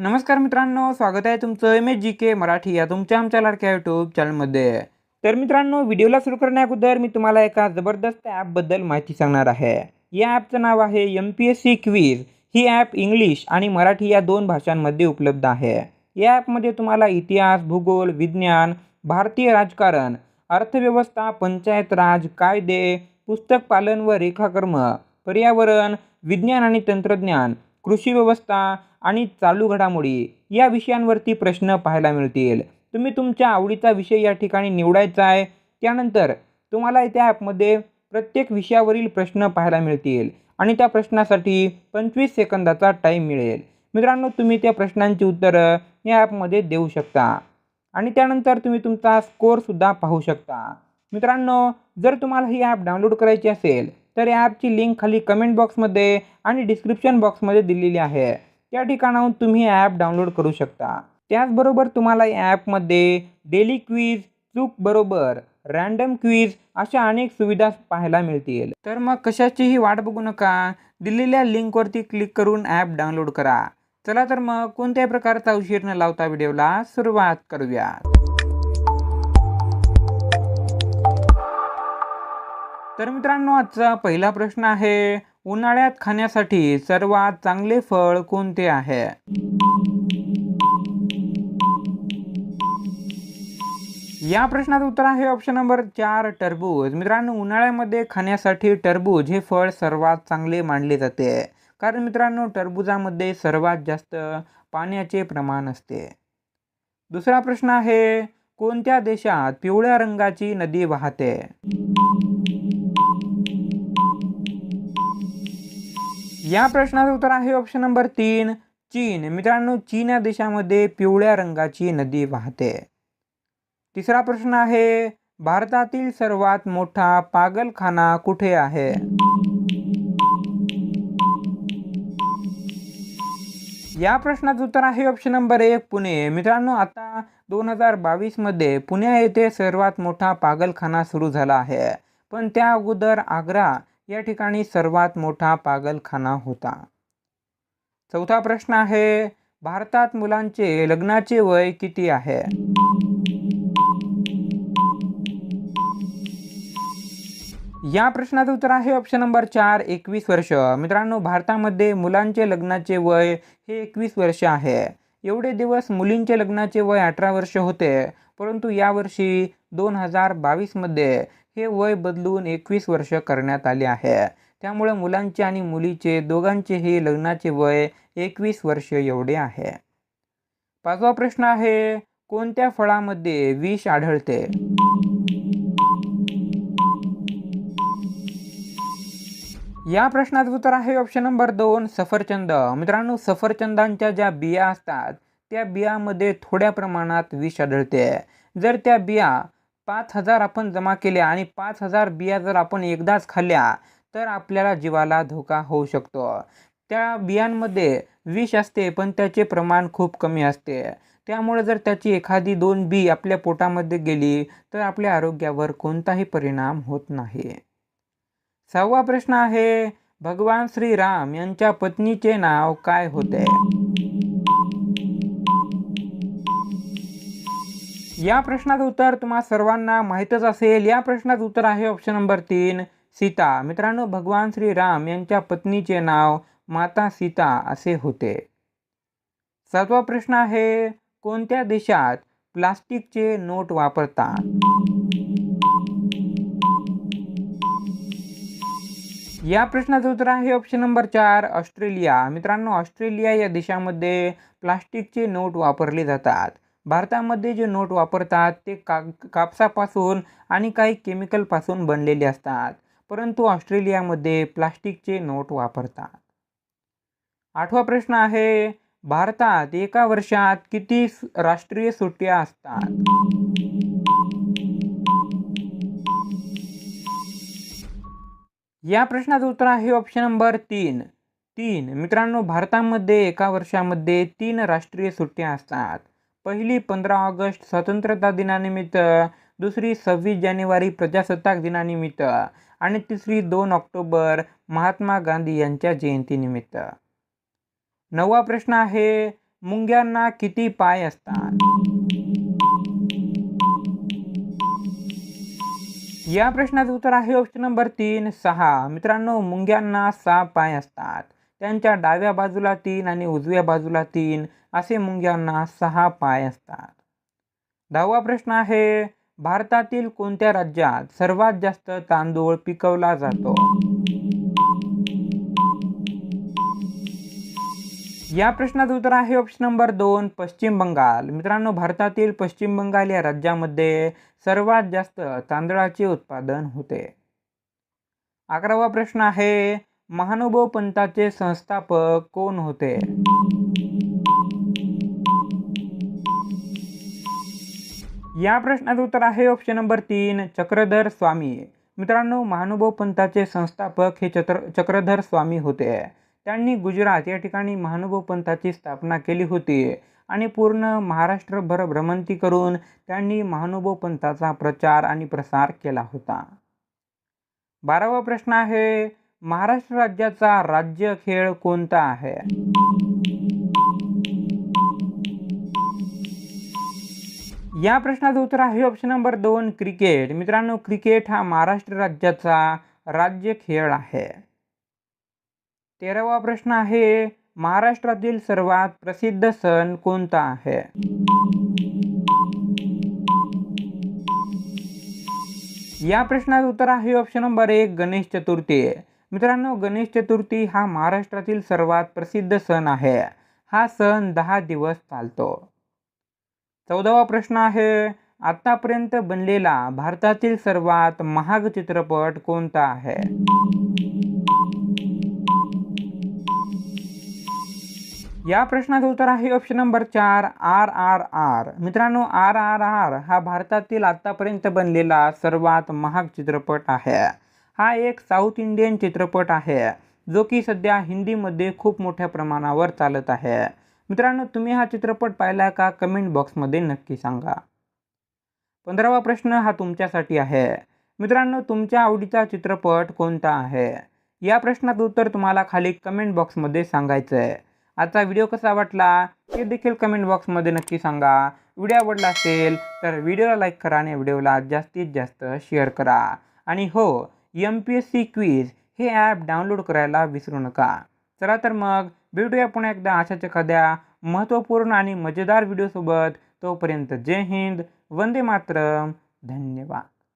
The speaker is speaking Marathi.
नमस्कार मित्रांनो स्वागत आहे तुमचं M H G K Marathi या तुमच्या आमच्या लाडक्या यूट्यूब चॅनलमध्ये तर मित्रांनो व्हिडिओला सुरू करण्याअगोदर मी तुम्हाला एका जबरदस्त ॲपबद्दल माहिती सांगणार आहे. या ॲपचं नाव आहे M P S C quiz ही ॲप इंग्लिश आणि मराठी या दोन भाषांमध्ये उपलब्ध आहे. या ॲपमध्ये तुम्हाला इतिहास भूगोल विज्ञान भारतीय राजकारण अर्थव्यवस्था पंचायत राज कायदे पुस्तक पालन व रेखाकर्म पर्यावरण विज्ञान आणि तंत्रज्ञान कृषी व्यवस्था आणि चालू घडामोडी या विषयांवरती प्रश्न पाहायला मिळतील. तुम्ही तुमच्या आवडीचा विषय या ठिकाणी निवडायचा आहे. त्यानंतर तुम्हाला त्या ॲपमध्ये प्रत्येक विषयावरील प्रश्न पाहायला मिळतील आणि त्या प्रश्नासाठी पंचवीस सेकंदाचा टाईम मिळेल. मित्रांनो तुम्ही त्या प्रश्नांची उत्तरं या ॲपमध्ये देऊ शकता आणि त्यानंतर तुम्ही तुमचा स्कोअरसुद्धा पाहू शकता. मित्रांनो जर तुम्हाला ही ॲप डाउनलोड करायची असेल तर या ॲपची लिंक खाली कमेंट बॉक्समध्ये आणि डिस्क्रिप्शन बॉक्समध्ये दिलेली आहे. त्या ठिकाणाहून तुम्ही ॲप डाउनलोड करू शकता. त्याचबरोबर तुम्हाला या ॲपमध्ये डेली क्वीज चूक बरोबर रँडम क्वीज अशा अनेक सुविधा पाहायला मिळतील. तर मग कशाचीही वाट बघू नका. दिलेल्या लिंकवरती क्लिक करून ॲप डाउनलोड करा. चला तर मग कोणत्याही प्रकारचा उशीर न लावता व्हिडिओला सुरुवात करूया तर मित्रांनो आजचा पहिला प्रश्न आहे उन्हाळ्यात खाण्यासाठी सर्वात चांगले फळ कोणते आहे? या प्रश्नाचं उत्तर आहे ऑप्शन नंबर चार टरबूज. मित्रांनो उन्हाळ्यामध्ये खाण्यासाठी टरबूज हे फळ सर्वात चांगले मानले जाते. कारण मित्रांनो टरबुजामध्ये सर्वात जास्त पाण्याचे प्रमाण असते. दुसरा प्रश्न आहे कोणत्या देशात पिवळ्या रंगाची नदी वाहते? या प्रश्नाचं उत्तर आहे ऑप्शन नंबर तीन. चीन. मित्रांनो चीन या देशामध्ये पिवळ्या रंगाची नदी वाहते. तिसरा प्रश्न आहे भारतातील सर्वात मोठा पागलखाना कुठे आहे? या प्रश्नाचं उत्तर आहे ऑप्शन नंबर एक पुणे. मित्रांनो आता दोन हजार बावीसमध्ये पुणे येथे सर्वात मोठा पागलखाना सुरू झाला आहे. पण त्या अगोदर आग्रा या ठिकाणी सर्वात मोठा पागलखाना होता. चौथा प्रश्न आहे भारतात मुलांचे लग्नाचे वय किती आहे? या प्रश्नाचं उत्तर आहे ऑप्शन नंबर चार एकवीस वर्ष. मित्रांनो भारतामध्ये मुलांचे लग्नाचे वय हे एकवीस वर्ष आहे. एवढे दिवस मुलींचे लग्नाचे वय अठरा वर्ष होते परंतु यावर्षी दोन हजार बावीसमध्ये हे वय बदलून एकवीस वर्ष करण्यात आले आहे. त्यामुळे मुलांचे आणि मुलीचे दोघांचेही लग्नाचे वय एकवीस वर्ष एवढे आहे. पाचवा प्रश्न आहे कोणत्या फळामध्ये विष आढळते? या प्रश्नाचं उत्तर आहे ऑप्शन नंबर दोन सफरचंद. मित्रांनो सफरचंदांच्या ज्या बिया असतात त्या बियामध्ये थोड्या प्रमाणात विष आढळते. जर त्या बिया पाच हजार आपण जमा केल्या आणि पाच हजार बिया जर आपण एकदाच खाल्ल्या तर आपल्याला जीवाला धोका होऊ शकतो. त्या बियांमध्ये विष असते पण त्याचे प्रमाण खूप कमी असते. त्यामुळे जर त्याची एखादी दोन बी आपल्या पोटामध्ये गेली तर आपल्या आरोग्यावर कोणताही परिणाम होत नाही. सहावा प्रश्न आहे भगवान श्रीराम यांच्या पत्नीचे नाव काय होते? या प्रश्नाचं उत्तर तुम्हा सर्वांना माहीतच असेल. या प्रश्नाचं उत्तर आहे ऑप्शन नंबर तीन सीता. मित्रांनो भगवान श्रीराम यांच्या पत्नीचे नाव माता सीता असे होते. सातवा प्रश्न आहे कोणत्या देशात प्लास्टिकचे नोट वापरतात? या प्रश्नाचं उत्तर आहे ऑप्शन नंबर चार ऑस्ट्रेलिया. मित्रांनो ऑस्ट्रेलिया या देशामध्ये प्लास्टिकचे नोट वापरले जातात. भारतामध्ये जे नोट वापरतात ते का कापसापासून आणि काही केमिकलपासून बनलेले असतात. परंतु ऑस्ट्रेलियामध्ये प्लास्टिकचे नोट वापरतात. आठवा प्रश्न आहे भारतात एका वर्षात किती राष्ट्रीय सुट्ट्या असतात? या प्रश्नाचं उत्तर आहे ऑप्शन नंबर तीन. तीन. मित्रांनो भारतामध्ये एका वर्षामध्ये तीन राष्ट्रीय सुट्ट्या असतात. पहिली पंधरा ऑगस्ट स्वतंत्रता दिनानिमित्त दुसरी सव्वीस जानेवारी प्रजासत्ताक दिनानिमित्त आणि तिसरी दोन ऑक्टोबर महात्मा गांधी यांच्या जयंतीनिमित्त. नववा प्रश्न आहे मुंग्यांना किती पाय असतात? या प्रश्नाचं उत्तर आहे ऑप्शन नंबर तीन सहा. मित्रांनो मुंग्यांना सहा पाय असतात. त्यांच्या डाव्या बाजूला तीन आणि उजव्या बाजूला तीन असे मुंग्यांना सहा पाय असतात. दहावा प्रश्न आहे भारतातील कोणत्या राज्यात सर्वात जास्त तांदूळ पिकवला जातो? या प्रश्नाचं उत्तर आहे ऑप्शन नंबर दोन पश्चिम बंगाल. मित्रांनो भारतातील पश्चिम बंगाल या राज्यामध्ये सर्वात जास्त तांदळाचे उत्पादन होते. अकरावा प्रश्न आहे महानुभव पंथाचे संस्थापक कोण होते? या प्रश्नाचं उत्तर आहे ऑप्शन नंबर तीन चक्रधर स्वामी. मित्रांनो महानुभव पंथाचे संस्थापक हे चक्र चक्रधर स्वामी होते. त्यांनी गुजरात या ठिकाणी महानुभव पंथाची स्थापना केली होती आणि पूर्ण महाराष्ट्रभर भ्रमंती करून त्यांनी महानुभव पंथाचा प्रचार आणि प्रसार केला होता. बारावा प्रश्न आहे महाराष्ट्र राज्याचा राज्य खेळ कोणता आहे? या प्रश्नाचं उत्तर आहे ऑप्शन नंबर दोन क्रिकेट मित्रांनो क्रिकेट हा महाराष्ट्र राज्याचा राज्य खेळ आहे. तेरावा प्रश्न आहे महाराष्ट्रातील सर्वात प्रसिद्ध सण कोणता आहे? या प्रश्नाचं उत्तर आहे ऑप्शन नंबर एक गणेश चतुर्थी. मित्रांनो गणेश चतुर्थी हा महाराष्ट्रातील सर्वात प्रसिद्ध सण आहे. हा सण दहा दिवस चालतो. चौदावा प्रश्न आहे आतापर्यंत बनलेला भारतातील सर्वात महाग चित्रपट कोणता आहे? या प्रश्नाचं उत्तर आहे ऑप्शन नंबर चार आर आर आर. मित्रांनो आर आर आर हा भारतातील आतापर्यंत बनलेला सर्वात महाग चित्रपट आहे. हा एक साऊथ इंडियन चित्रपट आहे जो की सध्या हिंदीमध्ये खूप मोठ्या प्रमाणावर चालत आहे. मित्रांनो तुम्ही हा चित्रपट पाहिला का? कमेंट बॉक्समध्ये नक्की सांगा. पंधरावा प्रश्न हा तुमच्यासाठी आहे. मित्रांनो तुमच्या आवडीचा चित्रपट कोणता आहे? या प्रश्नाचं उत्तर तुम्हाला खाली कमेंट बॉक्समध्ये सांगायचं आहे आजचा व्हिडिओ कसा वाटला? हे देखील कमेंट बॉक्समध्ये नक्की सांगा. व्हिडिओ आवडला असेल तर व्हिडिओला लाईक करा आणि व्हिडिओला जास्तीत जास्त शेअर करा. आणि हो M P S C quiz हे ॲप डाउनलोड करायला विसरू नका. चला तर मग भेटूया पुन्हा एकदा अशाच एखाद्या महत्त्वपूर्ण आणि मजेदार व्हिडिओसोबत तोपर्यंत जय हिंद वंदे मातरम. धन्यवाद.